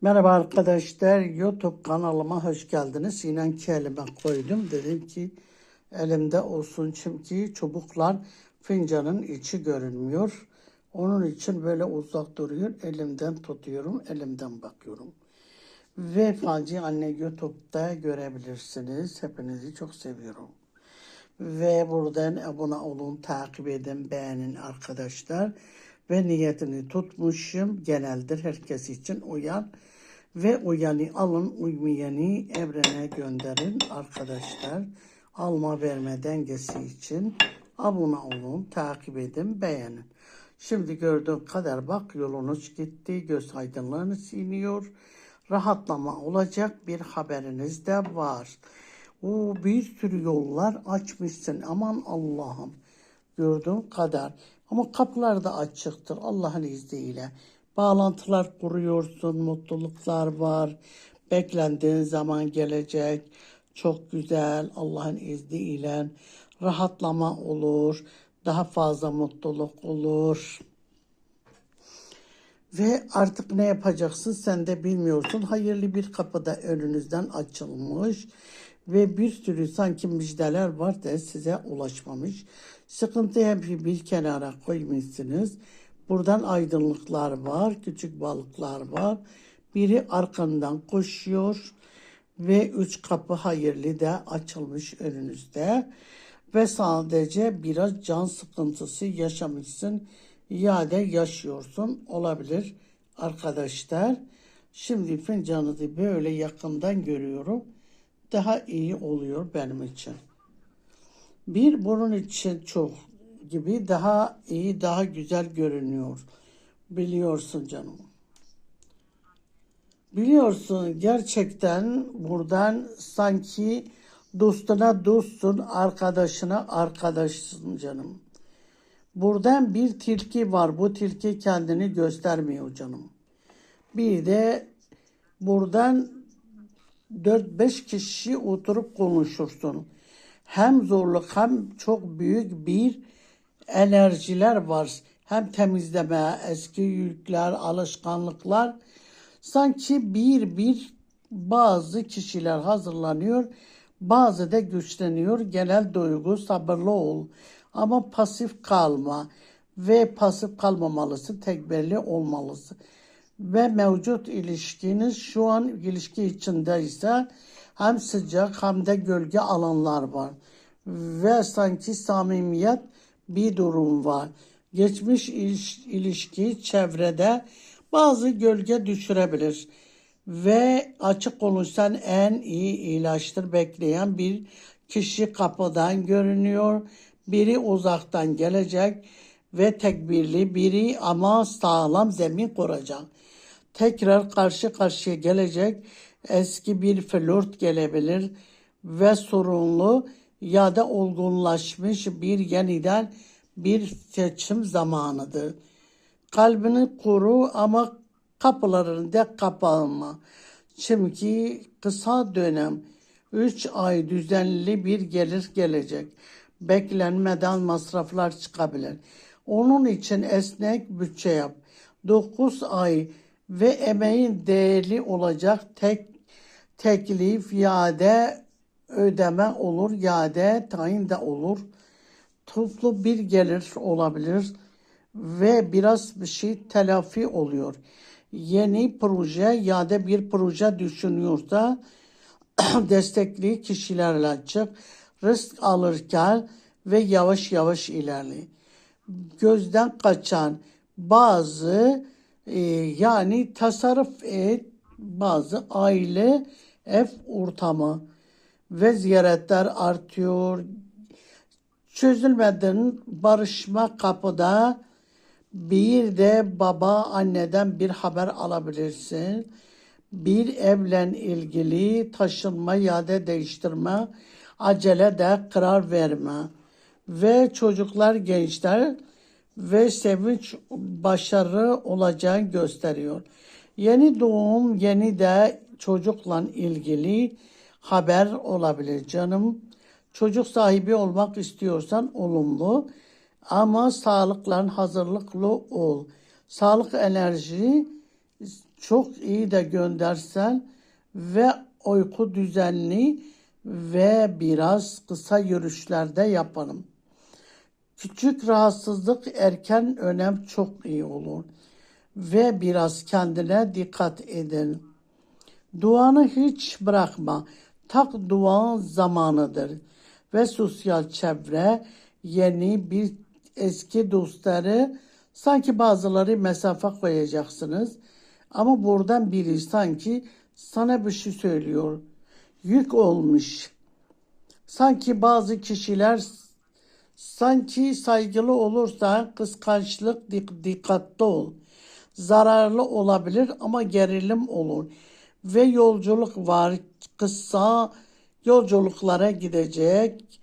Merhaba arkadaşlar, YouTube kanalıma hoş geldiniz. Yine kelime koydum. Dedim ki elimde olsun çünkü çubuklar fincanın içi görünmüyor. Onun için böyle uzak duruyor. Elimden tutuyorum, elimden bakıyorum. Ve Falcı Anne YouTube'da görebilirsiniz. Hepinizi çok seviyorum. Ve buradan abone olun, takip edin, beğenin arkadaşlar. Ve niyetini tutmuşum. Geneldir herkes için uyan. Ve uyanı alın, uymayanı evrene gönderin arkadaşlar. Alma verme dengesi için abone olun, takip edin, beğenin. Şimdi gördüğün kadar bak yolunuz gitti, göz aydınlığınız iniyor. Rahatlama olacak bir haberiniz de var. O bir sürü yollar açmışsın. Aman Allah'ım. Gördüğün kadar. Ama kapılar da açıktır Allah'ın izniyle. Bağlantılar kuruyorsun, mutluluklar var. Beklendiğin zaman gelecek. Çok güzel Allah'ın izniyle. Rahatlama olur. Daha fazla mutluluk olur. Ve artık ne yapacaksın sen de bilmiyorsun. Hayırlı bir kapı da önünüzden açılmış. Ve bir sürü sanki müjdeler var da size ulaşmamış. Sıkıntı hep bir kenara koymuşsunuz. Buradan aydınlıklar var, küçük balıklar var. Biri arkandan koşuyor ve üç kapı hayırlı da açılmış önünüzde. Ve sadece biraz can sıkıntısı yaşamışsın ya da yaşıyorsun olabilir arkadaşlar. Şimdi fincanınızı böyle yakından görüyorum. Daha iyi oluyor benim için. Bir bunun için çok gibi daha iyi, daha güzel görünüyor. Biliyorsun canım. Biliyorsun gerçekten buradan sanki dostuna dostsun, arkadaşına arkadaşsın canım. Buradan bir tilki var. Bu tilki kendini göstermiyor canım. Bir de buradan 4-5 kişi oturup konuşursun. Hem zorluk hem çok büyük bir enerjiler var. Hem temizleme, eski yükler, alışkanlıklar. Sanki bir bir bazı kişiler hazırlanıyor, bazı da güçleniyor. Genel duygu sabırlı ol. Ama pasif kalma ve pasif kalmamalısın, tekbirli olmalısın. Ve mevcut ilişkiniz şu an ilişki içindeyse hem sıcak hem de gölge alanlar var. Ve sanki samimiyet bir durum var. Geçmiş iliş- ilişki çevrede bazı gölge düşürebilir. Ve açık konuşsan en iyi ilaçtır bekleyen bir kişi kapıdan görünüyor. Biri uzaktan gelecek ve tekbirli biri ama sağlam zemin kuracak. Tekrar karşı karşıya gelecek eski bir flört gelebilir ve sorunlu ya da olgunlaşmış bir yeniden bir seçim zamanıdır. Kalbini kuru ama kapılarını da kapatma. Çünkü kısa dönem 3 ay düzenli bir gelir gelecek. Beklenmeden masraflar çıkabilir. Onun için esnek bütçe yap. 9 ay ve emeğin değerli olacak tek teklif yade ödeme olur, yade tayin de olur. Toplu bir gelir olabilir ve biraz bir şey telafi oluyor. Yeni proje ya da bir proje düşünüyorsa destekli kişilerle çık. Risk alırken ve yavaş yavaş ilerle. Gözden kaçan bazı e, yani tasarruf et bazı aile ev ortamı ve ziyaretler artıyor. Çözülmeden barışma kapıda bir de baba anneden bir haber alabilirsin. Bir evle ilgili taşınma ya da değiştirme acele de karar verme. Ve çocuklar gençler ve sevinç başarı olacağını gösteriyor. Yeni doğum, yeni de çocukla ilgili haber olabilir canım. Çocuk sahibi olmak istiyorsan olumlu ama sağlıkla hazırlıklı ol. Sağlık enerji çok iyi de göndersen ve uyku düzenli ve biraz kısa yürüyüşlerde yapalım. Küçük rahatsızlık erken önem çok iyi olur ve biraz kendine dikkat edin. Duanı hiç bırakma. Tak dua zamanıdır. Ve sosyal çevre yeni bir eski dostları sanki bazıları mesafe koyacaksınız. Ama buradan biri sanki sana bir şey söylüyor. Yük olmuş. Sanki bazı kişiler sanki saygılı olursa kıskançlık dik- dikkatli ol. Zararlı olabilir ama gerilim olur. Ve yolculuk var. Kısa yolculuklara gidecek.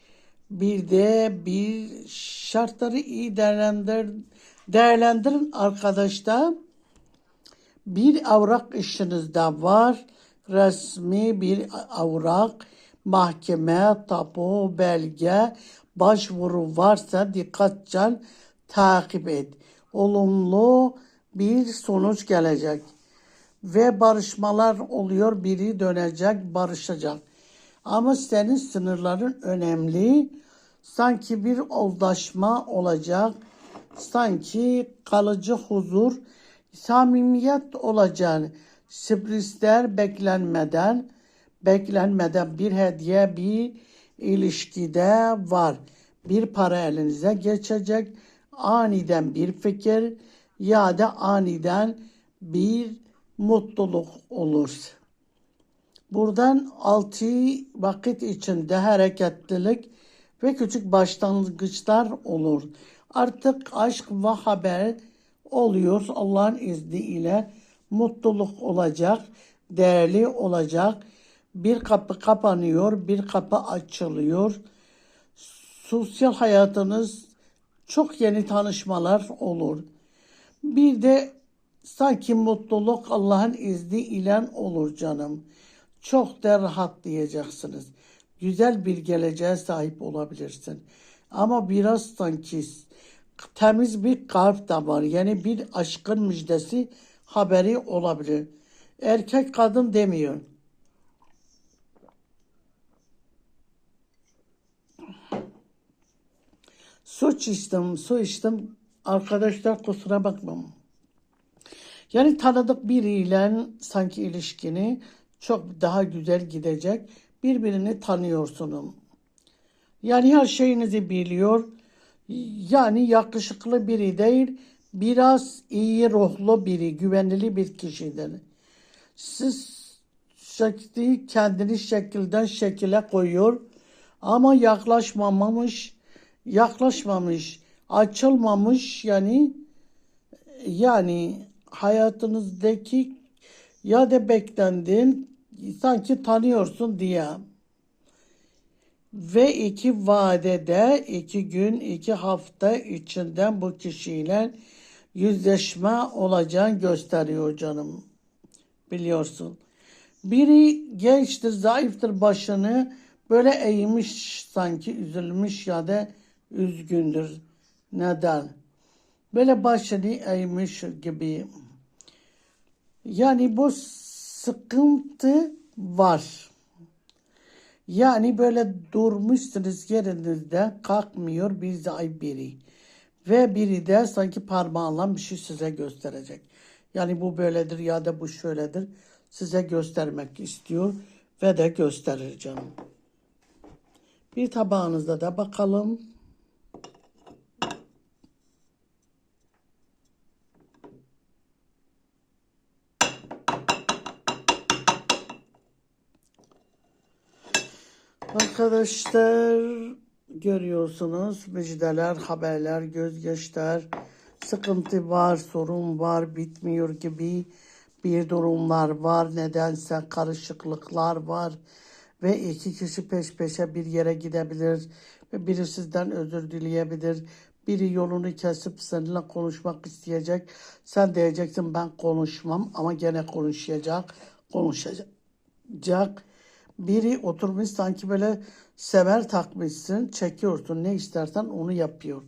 Bir de bir şartları iyi değerlendir, değerlendirin arkadaşlar. Bir avrak işinizde var. Resmi bir avrak, mahkeme, tapu, belge, başvuru varsa dikkatçe takip et. Olumlu bir sonuç gelecek. Ve barışmalar oluyor. Biri dönecek, barışacak. Ama senin sınırların önemli. Sanki bir oldaşma olacak. Sanki kalıcı huzur, samimiyet olacak. Sürprizler beklenmeden, beklenmeden bir hediye, bir ilişkide var. Bir para elinize geçecek. Aniden bir fikir ya da aniden bir mutluluk olur. Buradan altı vakit içinde hareketlilik ve küçük başlangıçlar olur. Artık aşk ve haber oluyor Allah'ın izniyle. Mutluluk olacak, değerli olacak. Bir kapı kapanıyor, bir kapı açılıyor. Sosyal hayatınız çok yeni tanışmalar olur. Bir de sanki mutluluk Allah'ın izni ile olur canım. Çok da rahatlayacaksınız. Güzel bir geleceğe sahip olabilirsin. Ama biraz sanki temiz bir kalp de var. Yani bir aşkın müjdesi haberi olabilir. Erkek kadın demiyor. Su içtim, su içtim. Arkadaşlar kusura bakmam. Yani tanıdık biriyle sanki ilişkini çok daha güzel gidecek. Birbirini tanıyorsunuz. Yani her şeyinizi biliyor. Yani yakışıklı biri değil, biraz iyi ruhlu biri, güvenli bir kişidir. Siz şekli kendini şekilden şekile koyuyor ama yaklaşmamış, yaklaşmamış, açılmamış yani yani hayatınızdaki ya da beklendin sanki tanıyorsun diye. Ve iki vadede iki gün iki hafta içinden bu kişiyle yüzleşme olacağını gösteriyor canım. Biliyorsun. Biri gençtir, zayıftır başını böyle eğmiş sanki üzülmüş ya da üzgündür. Neden? Böyle başını eğmiş gibi. Yani bu sıkıntı var. Yani böyle durmuşsunuz yerinizde kalkmıyor bir zayıf biri. Ve biri de sanki parmağıyla bir şey size gösterecek. Yani bu böyledir ya da bu şöyledir. Size göstermek istiyor ve de gösterir canım. Bir tabağınızda da bakalım. Arkadaşlar görüyorsunuz müjdeler, haberler, gözyaşlar, sıkıntı var, sorun var, bitmiyor gibi bir durumlar var. Nedense karışıklıklar var ve iki kişi peş peşe bir yere gidebilir ve biri sizden özür dileyebilir. Biri yolunu kesip seninle konuşmak isteyecek. Sen diyeceksin ben konuşmam ama gene konuşacak, konuşacak. Biri oturmuş sanki böyle semer takmışsın, çekiyorsun ne istersen onu yapıyor.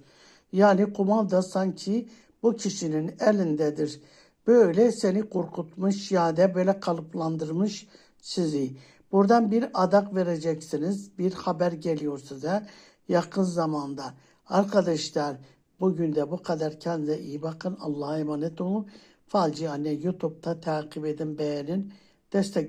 Yani kumanda sanki bu kişinin elindedir. böyle seni korkutmuş ya da böyle kalıplandırmış sizi. Buradan bir adak vereceksiniz. Bir haber geliyor size yakın zamanda. Arkadaşlar bugün de bu kadar. Kendinize iyi bakın. Allah'a emanet olun. Falci Anne YouTube'da takip edin, beğenin, destek